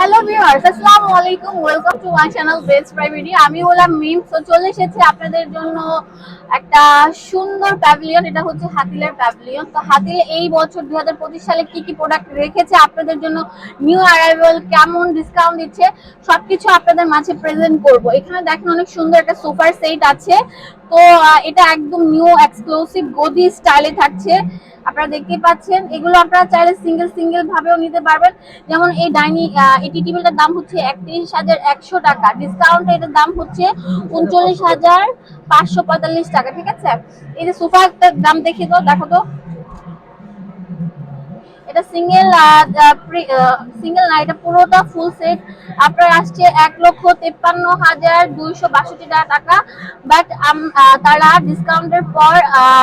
Hello viewers আসসালামু আলাইকুম welcome to my channel best প্রাইভেটি আমি হলাম মিম তো চলে এসেছি আপনাদের জন্য একটা সুন্দর প্যাভিলিয়ন এটা হচ্ছে হাতিলের প্যাভিলিয়ন তো হাতিল এই বছর দুই হাজার পঁচিশ সালে কি কি প্রোডাক্ট রেখেছে, আপনাদের জন্য নিউ অ্যারাইভাল কেমন ডিসকাউন্ট দিচ্ছে, সবকিছু আপনাদের মাঝে প্রেজেন্ট করব। এখানে দেখেন অনেক সুন্দর একটা সোফার সেট আছে। তো এটা একদম নিউ এক্সক্লুসিভ গদি স্টাইলে থাকছে। আপনারা দেখতেই পাচ্ছেন, এগুলো আপনারা চাইলে সিঙ্গেল সিঙ্গেল ভাবেও নিতে পারবেন। যেমন এই ডাইনি এই টি টেবিলটার দাম হচ্ছে একত্রিশ হাজার একশো টাকা। ডিসকাউন্ট এটার দাম হচ্ছে উনচল্লিশ হাজার পাঁচশো পঁয়তাল্লিশ টাকা, ঠিক আছে? এই যে সোফাটার দাম দেখি তো দেখো তো। এটা সিঙ্গেল সিঙ্গেল না, এটা পুরোটা ফুল সেট আপনার আসছে এক লক্ষ তেপ্পান্ন হাজার দুইশো বাষট্টি টাকা বাট তারা ডিসকাউন্টের পর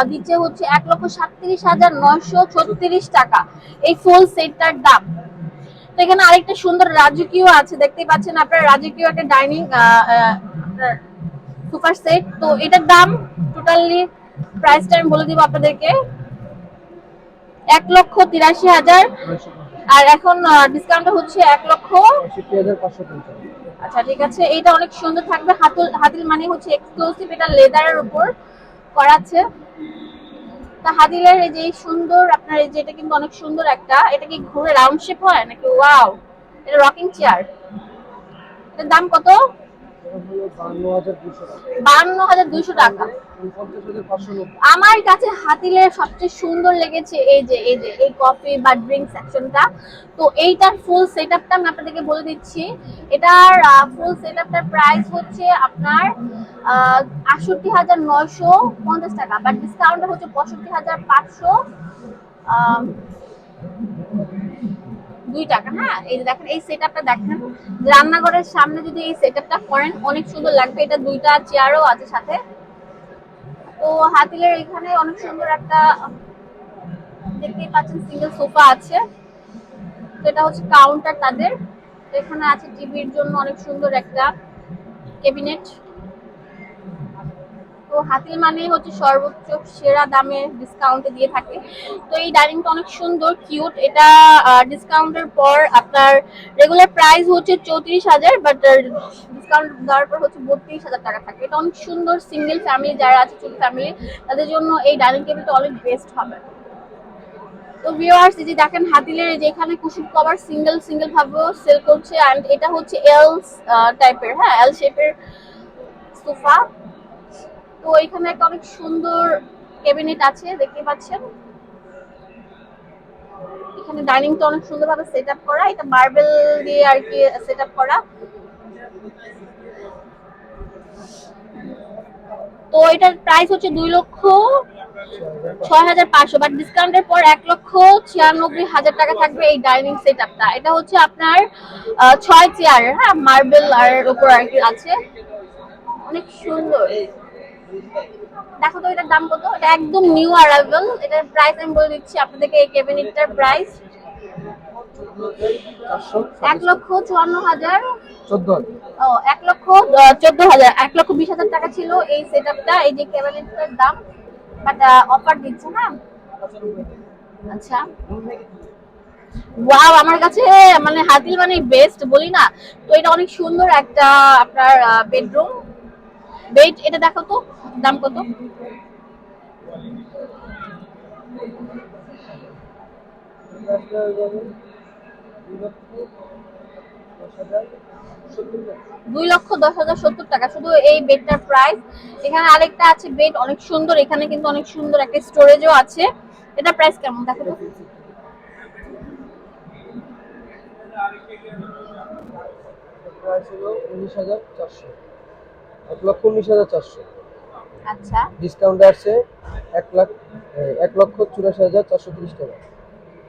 দিচ্ছে হচ্ছে এক লক্ষ সাতত্রিশ হাজার নয়শো ছত্রিশ টাকা। এই ফুল সেটটার দাম। তো এখানে আরেকটা সুন্দর রাজকীয় আছে, দেখতেই পাচ্ছেন আপনার রাজকীয় একটা ডাইনিং সুপার সেট। তো এটার দাম টোটালি প্রাইসটা আমি বলে দিব আপনাদেরকে। এক লক্ষ তিরাশি হাজার। আর এখন ডিসকাউন্ট হচ্ছে এক লক্ষ আচ্ছা ঠিক আছে। এটা অনেক সুন্দর থাকবে। হাতুল হাতিল মানে হচ্ছে এক্সক্লুসিভ এটা লেদারের উপর করা আছে। তা হাদিলের এই যে সুন্দর আপনার এই যে এটা কিন্তু অনেক সুন্দর একটা, এটা কি ঘুরে রাউন্ড শেপ হয় নাকি? ওয়াও এটা রকিং চেয়ার এটার দাম কত? বান্ন হাজার দুইশো টাকা। আমার কাছে হাতিলের সবচেয়ে সুন্দর লেগেছে এই যে এই যে, এই কফি বা ড্রিঙ্ক সেকশনটা। তো এইটার ফুল সেটআপটা আমি আপনাদেরকে বলে দিচ্ছি। এটার ফুল সেটআপটার প্রাইস হচ্ছে আপনার আটষট্টি হাজার নয়শো পঞ্চাশ টাকা, বাট ডিসকাউন্টটা হচ্ছে পঁয়ষট্টি হাজার পাঁচশো। দুই টাকা। হ্যাঁ এই যে দেখেন, এই সেটআপটা দেখেন। রান্নাঘরের সামনে যদি এই সেটআপটা করেন, অনেক সুন্দর লাগবে। এটা দুইটা চেয়ারও আছে সাথে। তো হাতিলের এখানে অনেক সুন্দর একটা, দেখতেই পাচ্ছেন সিঙ্গেল সোফা আছে। তো এটা হচ্ছে কাউন্টার তাদের। এখানে আছে টিভির জন্য অনেক সুন্দর একটা ক্যাবিনেট তো হাতিল মানে হচ্ছে সর্বোচ্চ সেরা দামে ডিসকাউন্টে দিয়ে থাকে। তো এই ডাইনিংটা অনেক সুন্দর কিউট এটা ডিসকাউন্টের পর আপনার রেগুলার প্রাইস হচ্ছে চৌত্রিশ হাজার বাট ডিসকাউন্ট দেওয়ার পর হচ্ছে বত্রিশ হাজার টাকা থাকে। এটা অনেক সুন্দর সিঙ্গেল ফ্যামিলি যারা আছে ছোট ফ্যামিলি তাদের জন্য এই ডাইনিং টেবিলটা অনেক বেস্ট হবে। তো ভিউয়ার্স এই যে দেখেন হাতিলের এই যে এখানে কুশন কভার সিঙ্গেল সিঙ্গেল ভাবেও সেল করছে। এন্ড এটা হচ্ছে এল টাইপের হ্যাঁ এল শেপের সোফা তো এখানে একটা অনেক সুন্দর ক্যাবিনেট আছে দেখতে পাচ্ছেন। এখানে ডাইনিংটা অনেক সুন্দরভাবে সেট আপ করা, এটা মার্বেল দিয়ে আর কি সেট আপ করা। তো এটার প্রাইস হচ্ছে দুই লক্ষ ছয় হাজার পাঁচশো বাট ডিসকাউন্টের পর এক লক্ষ ছিয়ানব্বই হাজার টাকা থাকবে এই ডাইনিং সেট আপটা এটা হচ্ছে আপনার ছয় চেয়ার হ্যাঁ মার্বেল আর ওপর আর কি আছে। অনেক সুন্দর। দেখো তো এটার দাম কত? এটা একদম নিউ অ্যারাইভাল এটার প্রাইস আমি বলে দিচ্ছি আপনাদেরকে এই ক্যাবিনেটটার প্রাইস এক লক্ষ চুয়ান্ন হাজার। ও এক লক্ষ চোদ্দ হাজার। এক লক্ষ বিশ হাজার টাকা ছিল এই সেট আপটা এই যে ক্যাবিনেটটার দাম। বাট অফার দিচ্ছে হ্যাঁ? আচ্ছা। ওয়াও আমার কাছে মানে হাতিল মানে বেস্ট বলি না? তো এটা অনেক সুন্দর একটা আপনার বেডরুম বেড এটা দেখো তো, দাম কত? দুই লক্ষ দশ হাজার সত্তর টাকা। শুধু এই বেডটার প্রাইস এখানে আরেকটা আছে বেড অনেক সুন্দর। এখানে কিন্তু অনেক সুন্দর একটা স্টোরেজও আছে। এটা প্রাইস কেমন? দেখো উনিশ হাজার চারশো। এক লক্ষ উনিশ হাজার চারশো। আচ্ছা। ডিসকাউন্ট আছে এক লাখ এক লক্ষ চুরাশি হাজার চারশো তিরিশ টাকা।